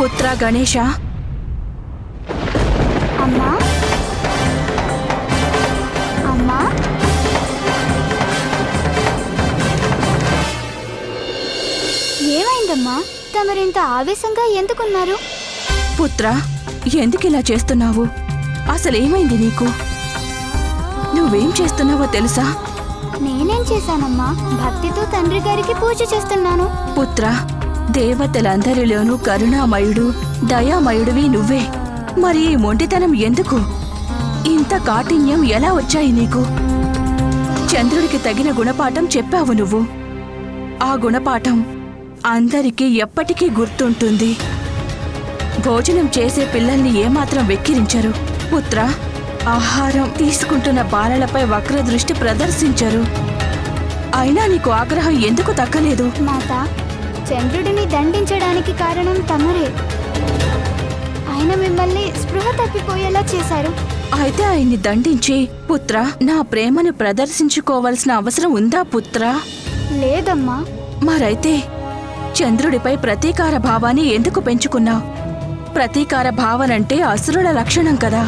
పుత్ర గణేష? అమ్మా? అమ్మా? ఏమైందమ్మా? తమరింత ఆవేశంగా ఎందుకున్నారు? పుత్ర ఎందుకిలా చేస్తున్నావు? అసలేమైంది నీకు? నువ్వేం చేస్తున్నావో తెలుసా? నేనేం చేశానమ్మా? భక్తితో తండ్రి గారికి పూజ చేస్తున్నాను. పుత్ర దేవతలందరిలోనూ కరుణామయుడు దయామయుడివి నువ్వే. మరి ఈ మొండితనం ఎందుకు? ఇంత కాఠిన్యం ఎలా వచ్చాయి నీకు? చంద్రుడికి తగిన గుణపాఠం చెప్పావు నువ్వు. ఆ గుణపాఠం అందరికీ ఎప్పటికీ గుర్తుంటుంది. భోజనం చేసే పిల్లల్ని ఏమాత్రం వెక్కిరించరు. పుత్ర ఆహారం తీసుకుంటున్న బాలలపై వక్రదృష్టి ప్రదర్శించరు. అయినా నీకు ఆగ్రహం ఎందుకు తగ్గలేదు మాతా చంద్రుడిని దండించడానికి కారణం తమరే. ఆయన మిమ్మల్ని స్పృహ తప్పిపోయేలా చేశారు. అయితే ఆయన్ని దండించి పుత్ర నా ప్రేమను ప్రదర్శించుకోవాల్సిన అవసరం ఉందా పుత్ర? లేదమ్మా. మరైతే చంద్రుడిపై ప్రతీకార భావాన్ని ఎందుకు పెంచుకున్నావు? ప్రతీకార భావనంటే అసురుల లక్షణం కదా.